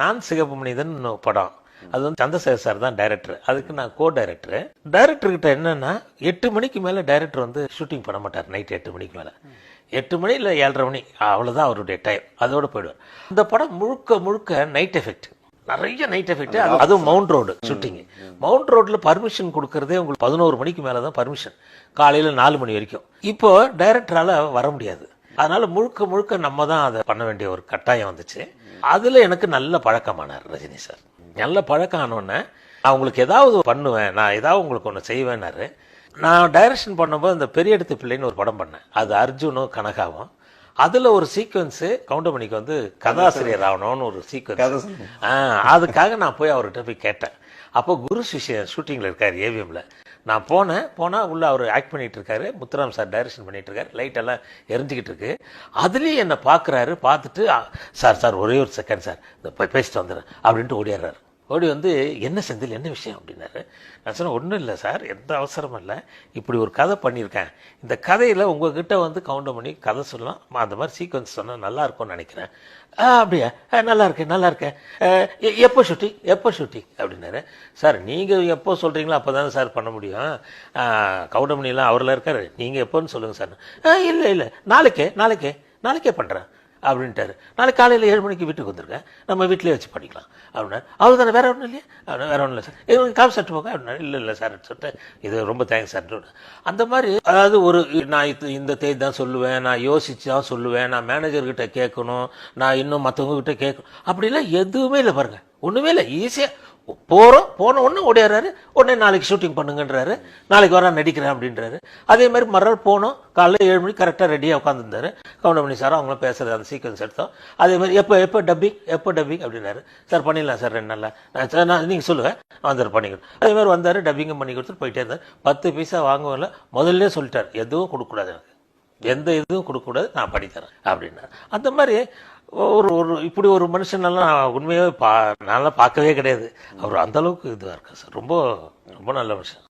நான் சிகப்பு மனிதன் படம். அது வந்து சந்திரசேகர் சார் தான் டைரக்டர் அதுக்கு நான் கோ டைரக்டர் டைரக்டர் கிட்ட என்னன்னா எட்டு மணிக்கு மேல டைரக்டர் வந்து ஷூட்டிங் பண்ண மாட்டார் நைட் எட்டு மணிக்கு மேல. எட்டு மணி இல்லை ஏழரை மணி அவ்வளவுதான் அவருடைய டைம் அதோட போயிடுவார். இந்த படம் முழுக்க முழுக்க நைட் எஃபெக்ட் நிறைய நைட் எஃபெக்ட் அதுவும் மவுண்ட் ரோடு ஷூட்டிங் மவுண்ட் ரோட்ல பர்மிஷன் கொடுக்கறதே உங்களுக்கு பதினோரு மணிக்கு மேல தான் பர்மிஷன் காலையில நாலு மணி வரைக்கும். இப்போ டைரக்டரால வர முடியாது. அதனால முழுக்க முழுக்க நம்ம தான் அதை பண்ண வேண்டிய ஒரு கட்டாயம் வந்துச்சு. அதுல எனக்கு நல்ல பழக்கமானார் ரஜினி சார். நல்ல பழக்கம் ஆனோடனே நான் உங்களுக்கு ஏதாவது பண்ணுவேன் நான் ஏதாவது உங்களுக்கு ஒன்று செய்வேன்னாரு. நான் டைரக்ஷன் பண்ணும்போது இந்த பெரிய இடத்து பிள்ளைன்னு ஒரு படம் பண்ணேன். அது அர்ஜுனும் கனகாவும் அதுல ஒரு சீக்வன்ஸ் கவுண்டமணிக்கு வந்து கதாசிரியர் ஆகணும்னு ஒரு சீக்வன்ஸ் அதுக்காக நான் போய் அவர்கிட்ட போய் கேட்டேன். அப்போ குரு சிஷ்யன் ஷூட்டிங்ல இருக்காரு ஏவிஎம்ல நான் போனேன் போனால் உள்ளே அவர் ஆக்ட் பண்ணிகிட்ருக்காரு முத்துராம் சார் டைரக்ஷன் பண்ணிகிட்ருக்காரு லைட்டெல்லாம் எரிஞ்சிக்கிட்டு இருக்கு அதுலேயும் என்னை பார்க்குறாரு பார்த்துட்டு சார் சார் ஒரே ஒரு செகண்ட் சார் இந்த போய் பேசிட்டு வந்துடுறேன் அப்படின்ட்டு ஓடிடுறாரு ஓடி வந்து என்ன செந்தில் என்ன விஷயம்? அப்படின்னாரு. நான் சொன்னேன் ஒன்றும் இல்லை சார் எந்த அவசரமும் இல்லை. இப்படி ஒரு கதை பண்ணியிருக்கேன். இந்த கதையில் உங்ககிட்ட வந்து கவுண்டர் பண்ணி கதை சொல்லலாம். அந்த மாதிரி சீக்வன்ஸ் சொன்னால் நல்லா இருக்கும்னு நினைக்கிறேன். ஆ அப்படியா? ஆ, நல்லா இருக்கேன் நல்லா இருக்கேன். எப்போ ஷூட்டிங் எப்போ ஷூட்டிங் அப்படின்னாரு. சார் நீங்கள் எப்போ சொல்கிறீங்களோ அப்போ தானே சார் பண்ண முடியும். கவுண்டமணிலாம் அவரில் இருக்கார். நீங்கள் எப்போன்னு சொல்லுங்கள் சார். ஆ இல்லை இல்லை. நாளைக்கே நாளைக்கே நாளைக்கே பண்ணுறேன் அப்படின்ட்டாரு. நாளைக்கு காலையில் ஏழு மணிக்கு வீட்டுக்கு வந்திருக்கேன். நம்ம வீட்டிலே வச்சு பண்ணிக்கலாம். அப்படின்னாரு. அவர் தானே வேற ஒன்றும் இல்லையா? அப்படின்னா வேற ஒன்றும் இல்லை சார். எங்களுக்கு காஃபி சாப்பிட்டு போங்க அப்படின்னா இல்லை இல்லை சார் சொல்லிட்டு இது ரொம்ப தேங்க்ஸ் சார் அந்த மாதிரி அதாவது ஒரு நான் இது இந்த தேதி தான் சொல்லுவேன். நான் யோசிச்சு தான் சொல்லுவேன். நான் மேனேஜர்கிட்ட கேட்கணும். நான் இன்னும் மற்றவங்க கிட்ட கேட்கணும். அப்படிலாம் எதுவுமே இல்லை பாருங்கள் ஒன்றுமே இல்லை. ஈஸியாக போகிறோம் போன உடனே ஓடிடுறாரு உடனே நாளைக்கு ஷூட்டிங் பண்ணுங்கன்றாரு. நாளைக்கு வர நடிக்கிறேன் அப்படின்றாரு. அதே மாதிரி மறுநாள் போனோம். காலைல ஏழு மணிக்கு கரெக்டாக ரெடியாக உட்காந்துருந்தாரு கவுண்டமணி சார் அவங்களும் பேசுறது அந்த சீக்வன்ஸ் எடுத்தோம். அதே மாதிரி எப்போ எப்போ டப்பிங் எப்போ டப்பிங் அப்படின்னாரு. சார் பண்ணிடலாம் சார் ரெண்டு நாளில். நான் சார் நான் நீங்கள் சொல்லுங்கள் வந்தார் பண்ணிக்கணும் அதே மாதிரி வந்தார் டப்பிங்கும் பண்ணி கொடுத்துட்டு போயிட்டே இருந்தார். பத்து பைசா வாங்குவோம்ல முதல்ல சொல்லிட்டார் எதுவும் கொடுக்கக்கூடாது எனக்கு. எந்த இதுவும் கொடுக்கக்கூடாது நான் பண்ணித்தரேன் அப்படின்னா அந்த மாதிரி ஒரு ஒரு இப்படி ஒரு மனுஷனெல்லாம் நான் உண்மையாகவே பா நல்லா பார்க்கவே கிடையாது. அவர் அந்த அளவுக்கு இதுவாக இருக்கார் சார். ரொம்ப ரொம்ப நல்ல மனுஷன்.